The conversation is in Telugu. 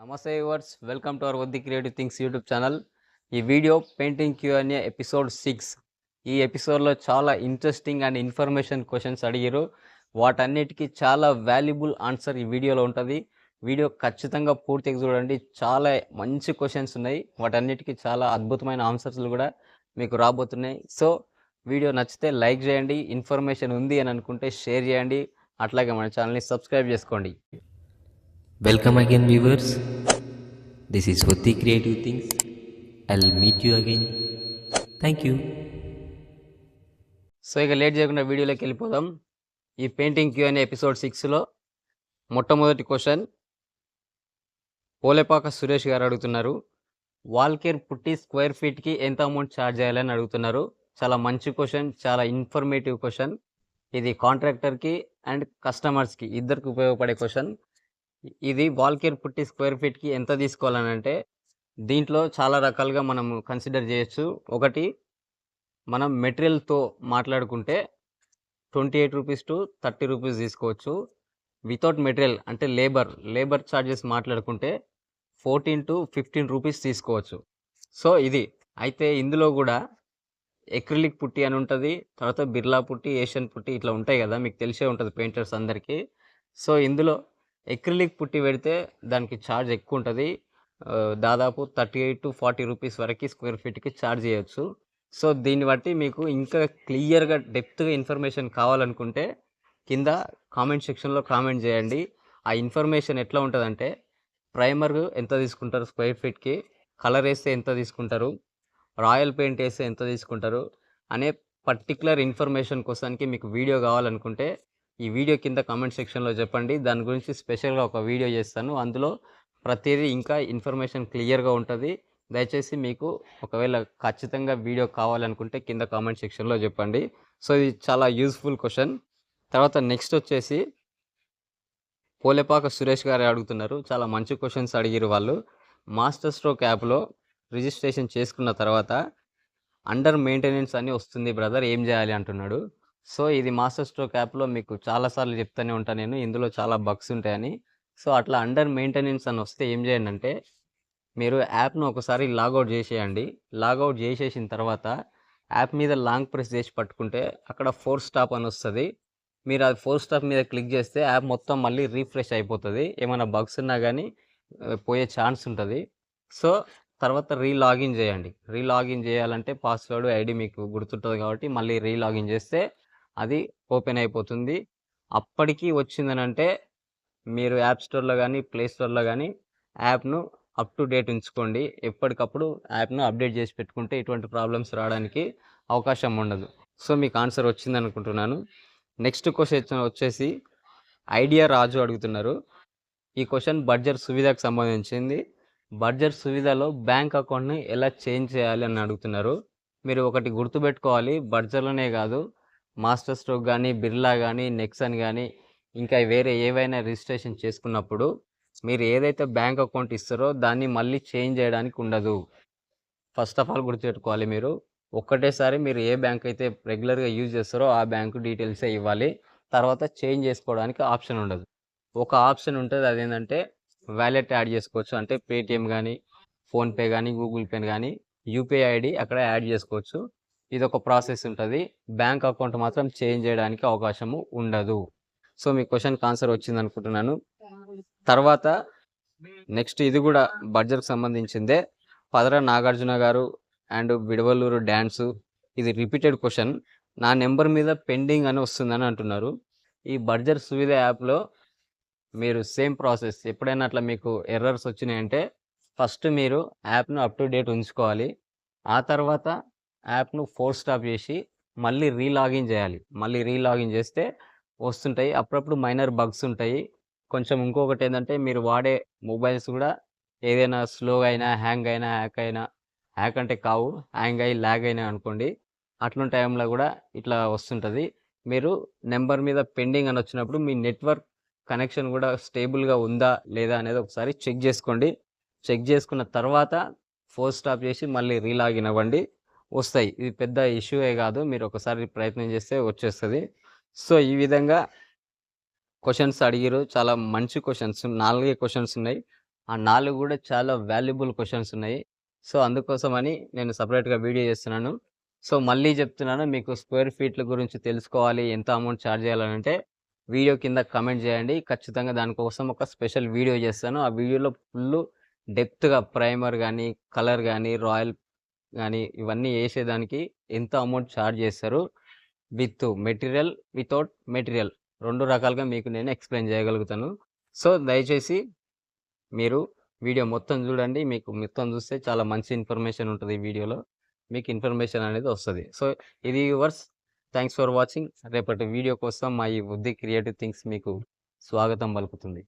నమస్తే viewers welcome to our Vaddi creative things YouTube channel. ఈ వీడియో పెయింటింగ్ క్యూ అనే ఎపిసోడ్ సిక్స్. ఈ ఎపిసోడ్లో చాలా ఇంట్రెస్టింగ్ అండ్ ఇన్ఫర్మేషన్ క్వశ్చన్స్ అడిగారు వాటన్నిటికీ చాలా వాల్యుబుల్ ఆన్సర్ ఈ వీడియోలో ఉంటుంది. వీడియో ఖచ్చితంగా పూర్తిగా చూడండి. చాలా మంచి క్వశ్చన్స్ ఉన్నాయి. వాటన్నిటికీ చాలా అద్భుతమైన ఆన్సర్స్లు కూడా మీకు రాబోతున్నాయి. సో వీడియో నచ్చితే లైక్ చేయండి. ఇన్ఫర్మేషన్ ఉంది అని అనుకుంటే షేర్ చేయండి. అట్లాగే మన ఛానల్ని సబ్స్క్రైబ్ చేసుకోండి. Welcome again, viewers. This is Vati Creative Things. I'll meet you again. Thank you so ఇక లేట్ చేయకుండా వీడియోలోకి వెళ్ళిపోదాం. ఈ పెయింటింగ్ క్యూ అనే ఎపిసోడ్ సిక్స్లో మొట్టమొదటి క్వశ్చన్ పోలేపాక సురేష్ గారు అడుగుతున్నారు వాల్కేర్ పుట్టి స్క్వేర్ ఫీట్కి ఎంత అమౌంట్ ఛార్జ్ చేయాలని అడుగుతున్నారు. చాలా మంచి క్వశ్చన్ చాలా ఇన్ఫర్మేటివ్ క్వశ్చన్ ఇది కాంట్రాక్టర్కి అండ్ కస్టమర్స్కి ఇద్దరికి ఉపయోగపడే క్వశ్చన్ ఇది వాల్కేర్ పుట్టి స్క్వేర్ ఫీట్కి ఎంత తీసుకోవాలని అంటే దీంట్లో చాలా రకాలుగా మనం కన్సిడర్ చేయొచ్చు. ఒకటి మనం మెటీరియల్తో మాట్లాడుకుంటే twenty eight rupees to thirty rupees తీసుకోవచ్చు. వితౌట్ మెటీరియల్ అంటే లేబర్ లేబర్ ఛార్జెస్ మాట్లాడుకుంటే ఫోర్టీన్ టు ఫిఫ్టీన్ రూపీస్ తీసుకోవచ్చు. సో ఇది అయితే ఇందులో కూడా ఎక్రిలిక్ పుట్టి అని ఉంటుంది తర్వాత బిర్లా పుట్టి ఏషియన్ పుట్టి ఇట్లా ఉంటాయి కదా మీకు తెలిసే ఉంటుంది పెయింటర్స్ అందరికీ. సో ఇందులో ఎక్రిలిక్ పుట్టి పెడితే దానికి ఛార్జ్ ఎక్కువ ఉంటుంది దాదాపు thirty eight to forty rupees వరకు స్క్వేర్ ఫీట్కి ఛార్జ్ చేయొచ్చు. సో దీన్ని బట్టి మీకు ఇంకా క్లియర్గా డెప్త్గా ఇన్ఫర్మేషన్ కావాలనుకుంటే కింద కామెంట్ సెక్షన్లో కామెంట్ చేయండి. ఆ ఇన్ఫర్మేషన్ ఎట్లా ఉంటుందంటే ప్రైమర్ ఎంత తీసుకుంటారు స్క్వేర్ ఫీట్కి కలర్ వేస్తే ఎంత తీసుకుంటారు రాయల్ పెయింట్ వేస్తే ఎంత తీసుకుంటారు అనే పర్టికులర్ ఇన్ఫర్మేషన్ కోసానికి మీకు వీడియో కావాలనుకుంటే ఈ వీడియో కింద కామెంట్ సెక్షన్లో చెప్పండి. దాని గురించి స్పెషల్గా ఒక వీడియో చేస్తాను. అందులో ప్రతిదీ ఇంకా ఇన్ఫర్మేషన్ క్లియర్గా ఉంటుంది. దయచేసి మీకు ఒకవేళ ఖచ్చితంగా వీడియో కావాలనుకుంటే కింద కామెంట్ సెక్షన్లో చెప్పండి. సో ఇది చాలా యూస్ఫుల్ క్వశ్చన్ తర్వాత నెక్స్ట్ వచ్చేసి పోలేపాక సురేష్ గారు అడుగుతున్నారు. చాలా మంచి క్వశ్చన్స్ అడిగారు వాళ్ళు. మాస్టర్ స్ట్రోక్ యాప్లో రిజిస్ట్రేషన్ చేసుకున్న తర్వాత అండర్ మెయింటెనెన్స్ అని వస్తుంది బ్రదర్ ఏం చేయాలి అంటున్నాడు. సో ఇది మాస్టర్ స్ట్రోక్ యాప్లో మీకు చాలాసార్లు చెప్తూనే ఉంటాను నేను. ఇందులో చాలా బగ్స్ ఉంటాయని. సో అట్లా అండర్ మెయింటెనెన్స్ అని వస్తే ఏం చేయండి అంటే మీరు యాప్ను ఒకసారి లాగౌట్ చేసేయండి. లాగౌట్ చేసేసిన తర్వాత యాప్ మీద లాంగ్ ప్రెస్ చేసి పట్టుకుంటే అక్కడ ఫోర్ స్టాప్ అని వస్తుంది. మీరు అది ఫోర్ స్టాప్ మీద క్లిక్ చేస్తే యాప్ మొత్తం మళ్ళీ రీఫ్రెష్ అయిపోతుంది. ఏమైనా బగ్స్ ఉన్నా కానీ పోయే ఛాన్స్ ఉంటుంది. సో తర్వాత రీలాగిన్ చేయండి. రీలాగిన్ చేయాలంటే పాస్వర్డ్ ఐడి మీకు గుర్తుంటుంది కాబట్టి మళ్ళీ రీలాగిన్ చేస్తే అది ఓపెన్ అయిపోతుంది. అప్పటికి వచ్చిందని అంటే మీరు యాప్ స్టోర్లో కానీ ప్లే స్టోర్లో కానీ యాప్ను అప్ టు డేట్ ఉంచుకోండి. ఎప్పటికప్పుడు యాప్ను అప్డేట్ చేసి పెట్టుకుంటే ఇటువంటి ప్రాబ్లమ్స్ రావడానికి అవకాశం ఉండదు. సో మీకు ఆన్సర్ వచ్చింది అనుకుంటున్నాను నెక్స్ట్ క్వశ్చన్ వచ్చేసి ఐడియా రాజు అడుగుతున్నారు. ఈ క్వశ్చన్ బడ్జెట్ సువిధకు సంబంధించింది. బడ్జెట్ సువిధలో బ్యాంక్ అకౌంట్ని ఎలా చేంజ్ చేయాలి అని అడుగుతున్నారు. మీరు ఒకటి గుర్తుపెట్టుకోవాలి. బడ్జెట్లోనే కాదు. మాస్టర్ స్ట్రోక్ కానీ బిర్లా కానీ నెక్సన్ కానీ ఇంకా వేరే ఏవైనా రిజిస్ట్రేషన్ చేసుకున్నప్పుడు మీరు ఏదైతే బ్యాంక్ అకౌంట్ ఇస్తారో దాన్ని మళ్ళీ చేంజ్ చేయడానికి ఉండదు. ఫస్ట్ ఆఫ్ ఆల్ గుర్తుపెట్టుకోవాలి మీరు. ఒక్కటేసారి మీరు ఏ బ్యాంక్ అయితే రెగ్యులర్గా యూజ్ చేస్తారో ఆ బ్యాంకు డీటెయిల్సే ఇవ్వాలి. తర్వాత చేంజ్ చేసుకోవడానికి ఆప్షన్ ఉండదు. ఒక ఆప్షన్ ఉంటుంది అదేంటంటే వ్యాలెట్ యాడ్ చేసుకోవచ్చు. అంటే పేటిఎం కానీ ఫోన్పే కానీ గూగుల్ పే కానీ యూపీఐ ఐడి అక్కడ యాడ్ చేసుకోవచ్చు. ఇది ఒక ప్రాసెస్ ఉంటుంది. బ్యాంక్ అకౌంట్ మాత్రం చేంజ్ చేయడానికి అవకాశము ఉండదు. సో మీ క్వశ్చన్కి ఆన్సర్ వచ్చింది అనుకుంటున్నాను తర్వాత నెక్స్ట్ ఇది కూడా బడ్జెట్కి సంబంధించిందే. పదర నాగార్జున గారు అండ్ విడవల్లూరు డ్యాన్సు. ఇది రిపీటెడ్ క్వశ్చన్. నా నెంబర్ మీద పెండింగ్ అని వస్తుందని అంటున్నారు. ఈ బడ్జెట్ సువిధ యాప్లో మీరు సేమ్ ప్రాసెస్ ఎప్పుడైనా అట్లా మీకు ఎర్రర్స్ వచ్చినాయంటే ఫస్ట్ మీరు యాప్ను అప్ టు డేట్ ఉంచుకోవాలి. ఆ తర్వాత యాప్ను ఫోర్ స్టాప్ చేసి మళ్ళీ రీలాగిన్ చేయాలి. మళ్ళీ రీలాగిన్ చేస్తే వస్తుంటాయి. అప్పుడప్పుడు మైనర్ బగ్స్ ఉంటాయి. కొంచెం ఇంకొకటి ఏంటంటే మీరు వాడే మొబైల్స్ కూడా ఏదైనా స్లోగా అయినా హ్యాంగ్ అయినా హ్యాక్ అయినా హ్యాక్ అంటే కావు. హ్యాంగ్ అయ్యి ల్యాగ్ అయినా అనుకోండి. అట్లాంటి టైంలో కూడా ఇట్లా వస్తుంటుంది. మీరు నెంబర్ మీద పెండింగ్ అని వచ్చినప్పుడు మీ నెట్వర్క్ కనెక్షన్ కూడా స్టేబుల్గా ఉందా లేదా అనేది ఒకసారి చెక్ చేసుకోండి. చెక్ చేసుకున్న తర్వాత ఫోర్ స్టాప్ చేసి మళ్ళీ రీలాగిన్ అవ్వండి. వస్తాయి ఇది పెద్ద ఇష్యూయే కాదు మీరు ఒకసారి ప్రయత్నం చేస్తే వచ్చేస్తుంది సో ఈ విధంగా క్వశ్చన్స్ అడిగారు చాలా మంచి క్వశ్చన్స్ నాలుగే క్వశ్చన్స్ ఉన్నాయి ఆ నాలుగు కూడా చాలా వాల్యుబుల్ క్వశ్చన్స్ ఉన్నాయి. సో, అందుకోసమని నేను సపరేట్గా వీడియో చేస్తున్నాను. సో, మళ్ళీ చెప్తున్నాను మీకు స్క్వేర్ ఫీట్‌ల గురించి తెలుసుకోవాలి, ఎంత అమౌంట్ ఛార్జ్ చేయాలంటే వీడియో కింద కమెంట్ చేయండి. ఖచ్చితంగా దానికోసం ఒక స్పెషల్ వీడియో చేస్తాను. ఆ వీడియోలో ఫుల్ డెప్త్‌గా ప్రైమర్ కానీ కలర్ కానీ రాయల్ కానీ ఇవన్నీ వేసేదానికి ఎంత అమౌంట్ ఛార్జ్ చేస్తారు. విత్ మెటీరియల్, వితౌట్ మెటీరియల్ రెండు రకాలుగా మీకు నేను ఎక్స్‌ప్లెయిన్ చేయగలుగుతాను. సో, దయచేసి మీరు వీడియో మొత్తం చూడండి. మీకు మొత్తం చూస్తే చాలా మంచి ఇన్ఫర్మేషన్ ఉంటుంది ఈ వీడియోలో. మీకు ఇన్ఫర్మేషన్ అనేది వస్తుంది సో, ఇది వర్స్ థ్యాంక్స్ ఫర్ వాచింగ్. రేపటి వీడియో కోసం మా ఈ 'బుద్ధి క్రియేటివ్ థింగ్స్' మీకు స్వాగతం పలుకుతుంది.